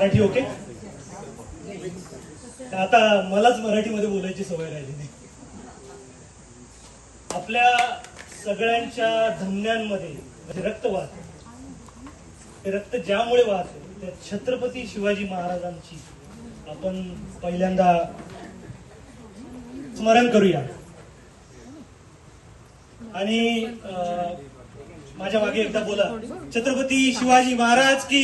Marathi okay आता मलाच मराठीमध्ये बोलायची सवय राहिली नाही आपल्या सगळ्यांच्या धमन्यांमध्ये म्हणजे रक्त वाहत ते रक्त ज्यामुळे वाहते त्या छत्रपती शिवाजी महाराजांची आपण पहिल्यांदा स्मरण करूया. आणि माझ्या मागे एकदा बोला. छत्रपती शिवाजी महाराज की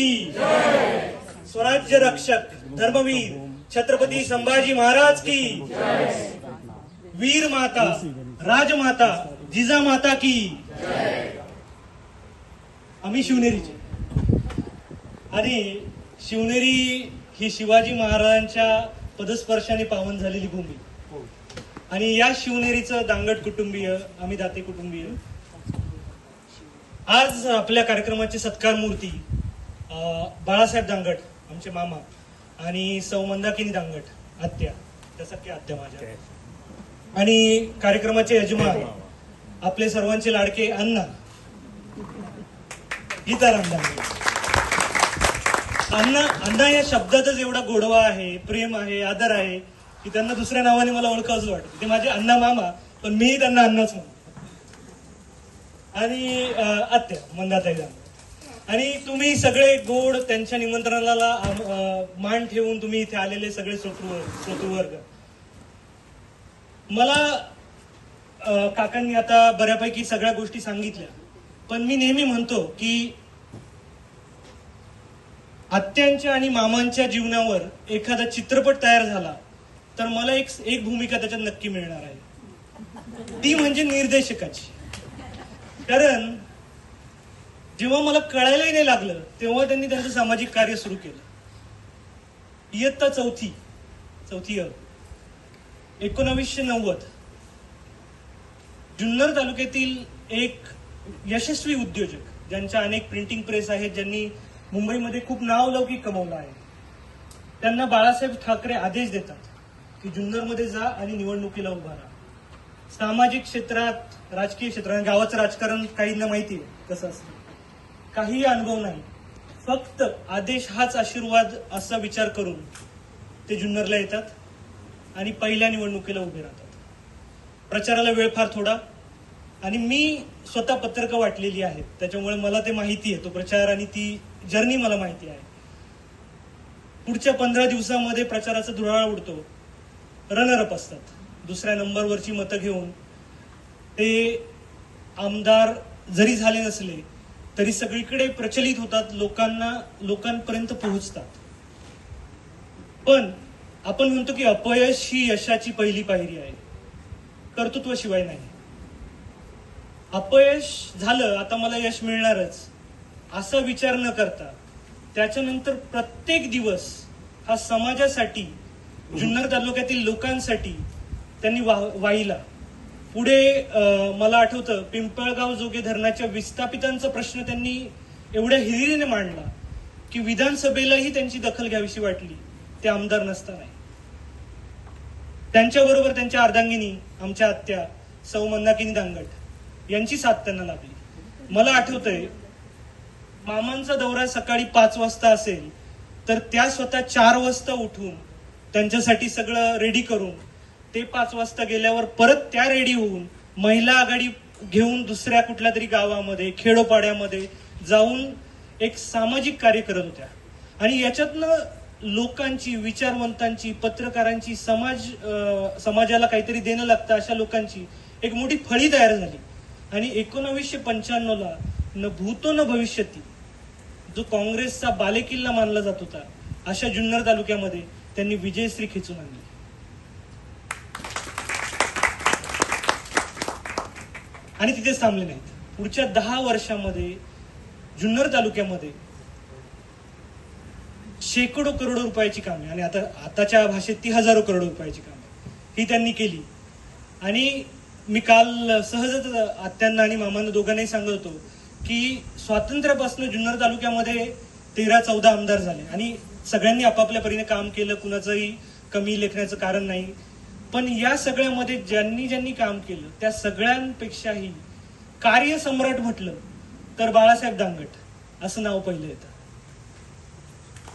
स्वराज्य रक्षक धर्मवीर छत्रपती संभाजी महाराज की। वीर माता राजमाता जिजा माता की। आम्ही शिवनेरीचे. आणि शिवनेरी ही शिवाजी महाराजांच्या पदस्पर्शाने पावन झालेली भूमी. आणि या शिवनेरीचं दांगट कुटुंबीय आम्ही दाते कुटुंबीय. आज आपल्या कार्यक्रमाची सत्कार मूर्ती बाळासाहेब दांगट आमचे मामा आणि सौ मंदाकिनी दांगट आत्या त्या सख्या आत्या माझ्या. आणि कार्यक्रमाचे यजमान आपले सर्वांचे लाडके अण्णा. गीताराम दांगट. अण्णा अण्णा या शब्दातच एवढा गोडवा आहे प्रेम आहे आदर आहे की त्यांना दुसऱ्या नावाने मला ओळखावंच वाटत. ते माझे अण्णा मामा पण मीही त्यांना अण्णाच म्हणतो. आणि आत्या मंदाताई दांगट. आणि तुम्ही सगळे गोड त्यांच्या निमंत्रणाला मान ठेवून तुम्ही इथे आलेले सगळे श्रोतृ श्रोतृवर्ग मला काकांनी आता बऱ्यापैकी सगळ्या गोष्टी सांगितल्या. पण मी नेहमी म्हणतो की आत्यांच्या आणि मामांच्या जीवनावर एखादा चित्रपट तयार झाला तर मला एक एक भूमिका त्याच्यात नक्की मिळणार आहे. ती म्हणजे निर्देशकाची. कारण जेव्हा मला कळायलाही नाही लागलं तेव्हा त्यांनी त्यांचं सामाजिक कार्य सुरू केलं. इयत्ता चौथी चौथी अ एकोणावीसशे नव्वद. जुन्नर तालुक्यातील एक यशस्वी उद्योजक ज्यांच्या अनेक प्रिंटिंग प्रेस आहेत ज्यांनी मुंबईमध्ये खूप नावलौकिक कमवलं आहे. त्यांना बाळासाहेब ठाकरे आदेश देतात की जुन्नरमध्ये जा आणि निवडणुकीला उभा राहा. सामाजिक क्षेत्रात राजकीय क्षेत्रात गावाचं राजकारण काहींना माहिती आहे कसं असतं. काही अनुभव नाही. फक्त आदेश हाच आशीर्वाद असा विचार करून ते जुन्नरला येतात आणि पहिल्या निवडणुकीला उभे राहतात. प्रचाराला वेळ फार थोडा आणि मी स्वतः पत्रकं वाटलेली आहेत. त्याच्यामुळे मला ते माहिती आहे. तो प्रचार आणि ती जर्नी मला माहिती आहे. पुढच्या पंधरा दिवसामध्ये प्रचाराचा धुराळा उडतो. रनरअप असतात. दुसऱ्या नंबरवरची मतं घेऊन ते आमदार जरी झाले नसले तरी सगळीकडे प्रचलित होतात लोकांना लोकांपर्यंत पोहोचतात. पण आपण म्हणतो की अपयश ही यशाची पहिली पायरी आहे. कर्तृत्वाशिवाय नाही. अपयश झालं आता मला यश मिळणारच असा विचार न करता त्याच्यानंतर प्रत्येक दिवस हा समाजासाठी जुन्नर तालुक्यातील लोकांसाठी त्यांनी वा- वाहिला. पुढे मला आठवतं पिंपळगाव जोगे धरणाच्या विस्थापितांचा प्रश्न त्यांनी एवढ्या हिरिरीने मांडला की विधानसभेलाही त्यांची दखल घ्यावीशी वाटली. ते आमदार नसताना त्यांच्याबरोबर त्यांच्या अर्धांगिनी आमच्या आत्या सौ मंदाकिनी दांगट यांची साथ त्यांना लाभली मला आठवतंय मामांचा दौरा सकाळी पाच वाजता असेल तर त्या स्वतः चार वाजता उठून त्यांच्यासाठी सगळं रेडी करून ते पाच वाजता गेल्यावर परत त्या रेडी होऊन महिला आघाडी घेऊन दुसऱ्या कुठल्या तरी गावामध्ये खेडोपाड्यामध्ये जाऊन एक सामाजिक कार्य करत होत्या. आणि याच्यातनं लोकांची विचारवंतांची पत्रकारांची समाज समाजाला काहीतरी देणं लागतं अशा लोकांची एक मोठी फळी तयार झाली. आणि एकोणावीसशे पंच्याण्णवला न भूतो न भविष्यती जो काँग्रेसचा बालेकिल्ला मानला जात होता अशा जुन्नर तालुक्यामध्ये त्यांनी विजयश्री खेचून आणली. आणि तिथेच थांबले नाहीत. पुढच्या दहा वर्षामध्ये जुन्नर तालुक्यामध्ये शेकडो करोडो रुपयाची कामे आणि आता आताच्या भाषेत ती हजारो करोड रुपयाची कामे ही त्यांनी केली. आणि मी काल सहजच आत्यांना आणि मामांना दोघांनाही सांगत होतो की स्वातंत्र्यापासून जुन्नर तालुक्यामध्ये तेरा चौदा आमदार झाले. आणि सगळ्यांनी आपापल्या परीने काम केलं कुणाचंही कमी लेखण्याचं कारण नाही. पण या सगळ्यामध्ये ज्यांनी ज्यांनी काम केलं त्या सगळ्यांपेक्षाही कार्यसम्राट म्हटलं तर बाळासाहेब दांगट असं नाव पहिलं येतं.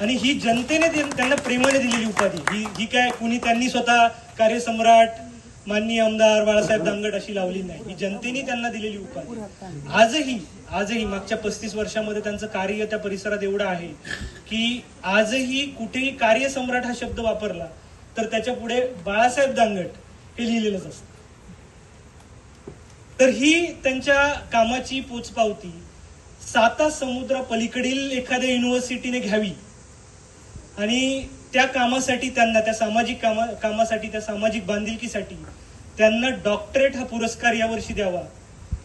आणि ही जनतेने त्यांना प्रेमाने दिलेली उपाधी ही ही काय कुणी त्यांनी स्वतः कार्यसम्राट माननीय आमदार बाळासाहेब दांगट अशी लावली नाही. ही जनतेने त्यांना दिलेली उपाधी. आजही आजही मागच्या पस्तीस वर्षामध्ये त्यांचं कार्य त्या परिसरात एवढं आहे की आजही कुठेही कार्यसम्राट हा शब्द वापरला तर त्याच्या पुढे बाळासाहेब दांगट हे लिहिलेलंच असतं. तर ही त्यांच्या कामाची पोचपावती साता समुद्र पलीकडील एखाद्या युनिव्हर्सिटीने घ्यावी. आणि त्या कामासाठी त्यांना त्या सामाजिक कामा कामासाठी त्या सामाजिक बांधिलकीसाठी त्यांना डॉक्टरेट हा पुरस्कार यावर्षी द्यावा.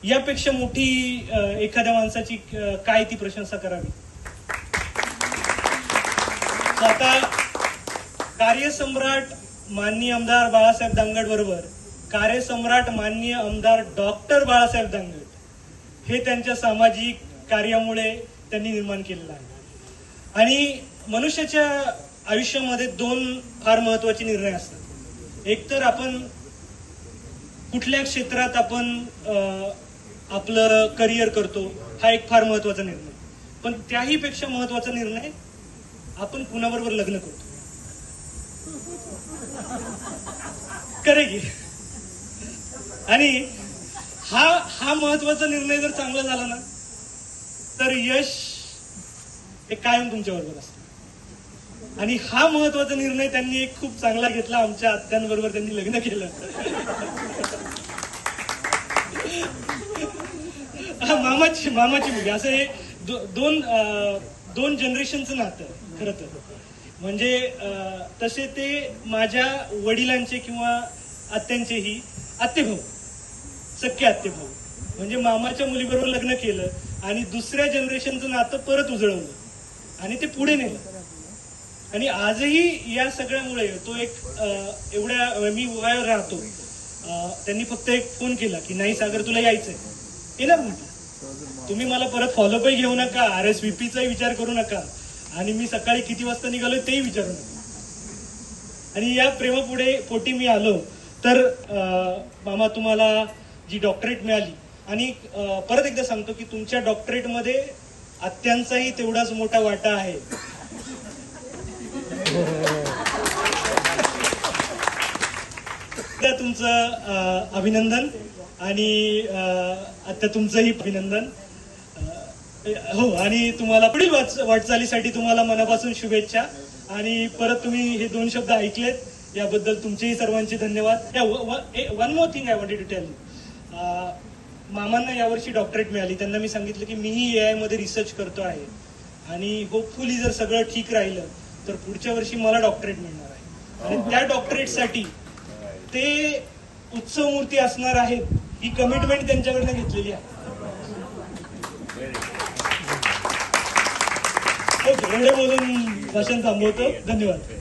यापेक्षा मोठी एखाद्या माणसाची काय ती प्रशंसा करावी? आता कार्यसम्राट माननीय आमदार बाळासाहेब दांगड बरोबर कार्यसम्राट माननीय आमदार डॉक्टर बाळासाहेब दांगड हे त्यांच्या सामाजिक कार्यामुळे त्यांनी निर्माण केलेलं आहे. आणि मनुष्याच्या आयुष्यामध्ये दोन फार महत्त्वाचे निर्णय असतात. एक तर आपण कुठल्या क्षेत्रात आपण आपलं करिअर करतो हा एक फार महत्त्वाचा निर्णय. पण त्याही पेक्षा महत्त्वाचा निर्णय आपण कुणाबरोबर लग्न करतो? करे की आणि हा हा महत्त्वाचा निर्णय जर चांगला झाला ना तर यश हे कायम तुमच्या बरोबर आणि हा महत्त्वाचा निर्णय त्यांनी एक खूप चांगला घेतला आमच्या आत्यांबरोबर त्यांनी लग्न केलं. मामाची मामाची मुलगी. असं हे दो- दोन अं, दोन जनरेशनचं नातं खरं तर. म्हणजे तसे ते माझ्या वडिलांचे किंवा आत्यांचेही आत्तेभाऊ सख्खे आत्तेभाऊ म्हणजे मामाच्या मुलीबरोबर लग्न केलं आणि दुसऱ्या जनरेशनचं नातं परत उजळवलं आणि ते पुढे नेलं. आणि आजही या सगळ्यामुळे तो एक एवढ्या मी वयावर राहतो. त्यांनी फक्त एक फोन केला की नाही सागर तुला यायचंय. येणार म्हटलं. तुम्ही मला परत फॉलोअपही घेऊ नका. आर एस व्हीपीचाही विचार करू नका. आणि मी सकाळी किती वाजता निघालो तेही विचारून आणि या प्रेमापुढे पोटी मी आलो तर मामा तुम्हाला जी डॉक्टरेट मिळाली आणि परत एकदा सांगतो की तुमच्या डॉक्टरेटमध्ये आत्यांचाही तेवढाच मोठा वाटा आहे. त्या तुमचं अभिनंदन आणि आता तुमचंही अभिनंदन. हो आणि तुम्हाला पुढील वाटचालीसाठी तुम्हाला मनापासून शुभेच्छा. आणि परत तुम्ही हे दोन शब्द ऐकलेत याबद्दल तुमचेही सर्वांचे धन्यवाद. One more thing I wanted to tell मामांना यावर्षी डॉक्टरेट मिळाली. त्यांना मी सांगितलं की मीही ए आयमध्ये रिसर्च करतो आहे. आणि होपफुली जर सगळं ठीक राहिलं तर पुढच्या वर्षी मला डॉक्टरेट मिळणार आहे. आणि त्या डॉक्टरेटसाठी ते उत्सव मूर्ती असणार आहेत ही कमिटमेंट त्यांच्याकडनं घेतलेली आहे. एवढे बोलून भाषण थांबवतो. धन्यवाद.